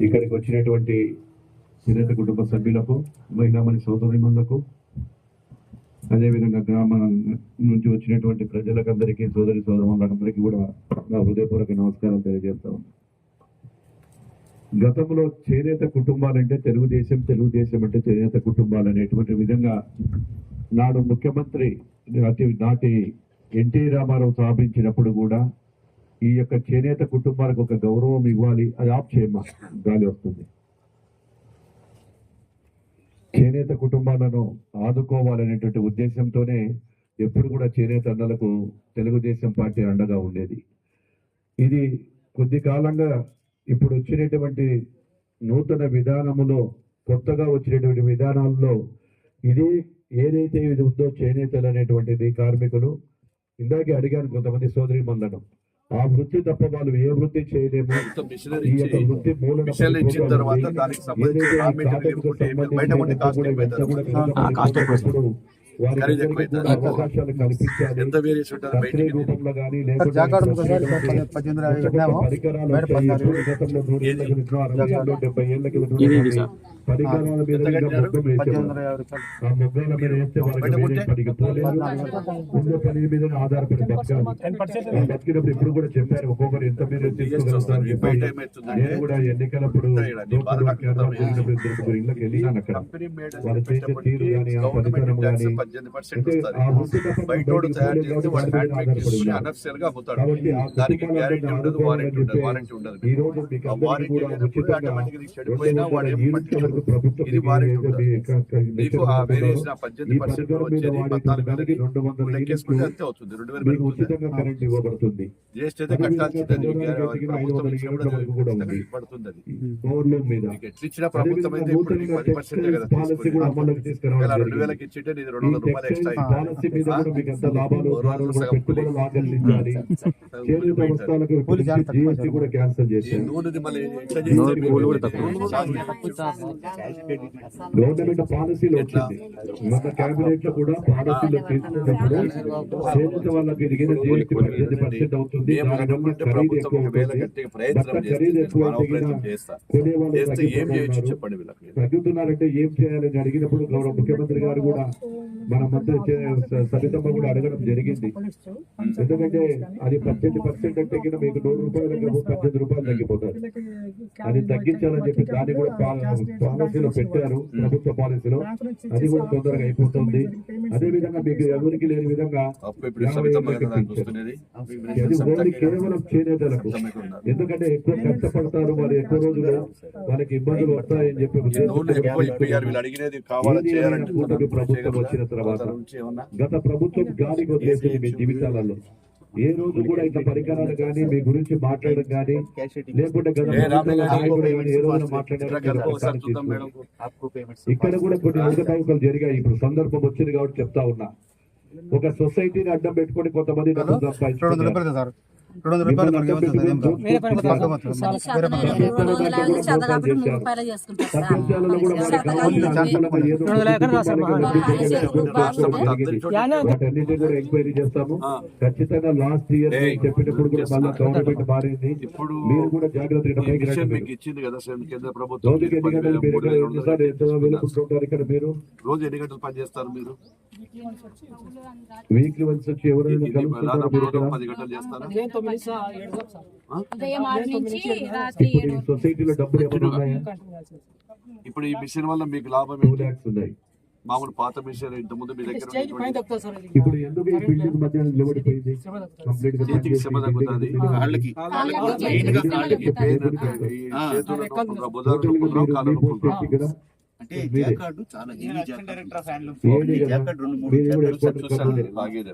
ఇక్కడికి వచ్చినటువంటి చేనేత కుటుంబ సభ్యులకు మహిళామణి సోదరిమణులకు అదేవిధంగా గ్రామం నుంచి వచ్చినటువంటి ప్రజలకందరికీ సోదరి సోదరులందరికీ కూడా నా హృదయపూర్వక నమస్కారం తెలియజేస్తా గతంలో చేనేత కుటుంబాలంటే తెలుగుదేశం తెలుగుదేశం అంటే చేనేత కుటుంబాలు అనేటువంటి విధంగా నాడు ముఖ్యమంత్రి అతి నాటి ఎన్టీ రామారావు స్థాపించినప్పుడు కూడా ఈ యొక్క చేనేత కుటుంబానికి ఒక గౌరవం ఇవ్వాలి. అది ఆఫ్ చేయమ్మా. గాలి వస్తుంది. చేనేత కుటుంబాలను ఆదుకోవాలనేటువంటి ఉద్దేశంతోనే ఎప్పుడు కూడా చేనేత అన్నలకు తెలుగుదేశం పార్టీ అండగా ఉండేది. ఇది కొద్ది కాలంగా ఇప్పుడు వచ్చినటువంటి నూతన విధానములో కొత్తగా వచ్చినటువంటి విధానాల్లో ఇది ఏదైతే ఇది ఉందో చేనేతలు అనేటువంటిది కార్మికులు. ఇందాకే అడిగాను కొంతమంది సోదరి మందడం ఆ వృత్తి తప్ప వాళ్ళు ఏ వృత్తి చేయలేము. మిషనరీ ఈ యొక్క వృత్తి మూలన ఏదైతే బయట ఉండే కాస్ట్ కూడా ఎంత వేరియేషన్ ఉంటుంది బయటికి. పరికరాలు మీద వేరే పని మీద ఆధారపడి బతకాలి. బతికినప్పుడు ఇప్పుడు కూడా చెప్పారు ఒక్కొక్కరు ఎంత మీరు నేను కూడా ఎన్నికలప్పుడు ఇళ్ళకి వెళ్ళాను అక్కడ వాళ్ళు చేసే తీరు కానీ, ఆ ట్యాక్స్ కానీ, పద్దెనిమిది పర్సెంట్ వస్తుంది. ఆ వృత్తి తప్ప బయట బయటికి తయారు కాబట్టి వాడు హ్యాండ్ మేడ్ చేసుకుని అనఫ్సల్గా అమ్ముతాడు దానికి గ్యారెంటీ ఉండదు వారంటీ ఉండదు వారంటీ ఉండదు. మీకు ఆ వారంటీ లేనప్పుడు ఆటోమేటిక్ చెడిపోయినా వాడు ఏం ఇది మీకు వారంటీ ఉండదు. మీకు ఆ వేరియేషన్ పద్దెనిమిది పర్సెంట్ వచ్చేది పద్నాలుగు వేలకి రెండు వందల లెక్కేసుకుంటే అంతే అవుతుంది రెండు వేలు మీకు ఇవ్వబడుతుంది. జిఎస్టీ అయితే కట్టాల్సింది మీకు ప్రభుత్వం ఇచ్చినప్పుడు పడుతుంది అది మీద మీకు ప్రభుత్వం అయితే ఇప్పుడు పది పర్సెంట్ కదా రెండు. వేలకి ఇచ్చింటే రెండు వందల రూపాయలు ఎక్స్ట్రా. గవర్నమెంట్ పాలసీలో వచ్చింది. మన కేబినెట్లో కూడా పాలసీలో తీసుకున్నప్పుడు చేనేత వాళ్ళకి ఎదిగిన జిఎస్టీ పద్దెనిమిది పర్సెంట్ అవుతుంది. ఖరీదు ప్రభుత్వం ఎక్కువ ఖరీదు ఎక్కువ తగ్గుతున్నారంటే ఏం చేయాలని అడిగినప్పుడు గౌరవ ముఖ్యమంత్రి గారు కూడా మన మధ్య సబితమ్మ కూడా అడగడం జరిగింది. ఎందుకంటే అది పద్దెనిమిది పర్సెంట్ అంటే కింద మీకు నూరు రూపాయలు పద్దెనిమిది రూపాయలు తగ్గిపోతారు. అది తగ్గించాలని చెప్పి దాన్ని కూడా పాలసీలో పెట్టారు ప్రభుత్వ పాలసీలో. అది కూడా తొందరగా అయిపోతుంది. అదే విధంగా మీకు ఎవరికి లేని విధంగా అది ఓన్లీ కేవలం చేనేతలకు. ఎందుకంటే ఎక్కువ కష్టపడతారు వాళ్ళు ఎక్కువ రోజులు వాళ్ళకి ఇబ్బందులు వస్తాయని చెప్పి కూటమి ప్రభుత్వం వచ్చిన తర్వాత గత ప్రభుత్వం గాలికి వదిలేసింది మీ జీవితాలలో. ఏ రోజు కూడా ఇంత పరికరాలు కానీ మీ గురించి మాట్లాడడం కానీ లేకుంటే ఇక్కడ కూడా కొన్ని అవకతవకలు జరిగాయి. ఇప్పుడు సందర్భం వచ్చింది కాబట్టి చెప్తా ఉన్నా. ఒక సొసైటీని అడ్డం పెట్టుకొని కొంతమంది డబ్బులు రెండు రెండు వందల రూపాయలు మనకి ఏమవుతుంది రాదు. వేరే పని ఎంక్వైరీ చేస్తాము. ఖచ్చితంగా లాస్ట్ ఇయర్ ఏయ్, చెప్పినప్పుడు కూడా మళ్ళీ గవర్నమెంట్ మారింది. ఇప్పుడు మీరు కూడా ఈ విషయం మీకు. ఇచ్చింది కదా సార్ కేంద్ర ప్రభుత్వం రోజుకి ఎన్ని పది గంటలు వేల, మీరు మూడు ఇక్కడ ఎంత వేల మీరు? రోజు ఎన్ని గంటలు పని చేస్తారు మీరు? వీక్లీ వన్స్ వచ్చి ఎవరైనా ఈ సొసైటీలో డబ్బులు ఉన్నాయా? ఇప్పుడు ఈ మిషన్ వల్ల మీకు లాభం టూ ల్యాక్స్ ఉన్నాయి. మామూలు పాత మిషన్ ఇంత ముందు మీ దగ్గర ఇప్పుడు ఎందుకు ఈ బిల్డింగ్ మధ్య నిలబడిపోయింది కంప్లీట్గా చేతికి శ్రమ తగ్గుతుంది కాళ్ళకి. కాళ్ళకి పెయిన్. చేతులు నొప్పులు, భుజాలు నొప్పులు, కాళ్ళ నొప్పులు. అంటే. జాకార్డు చాలా హెవీ జాకార్డు రెండు మూడు మీరు కూడా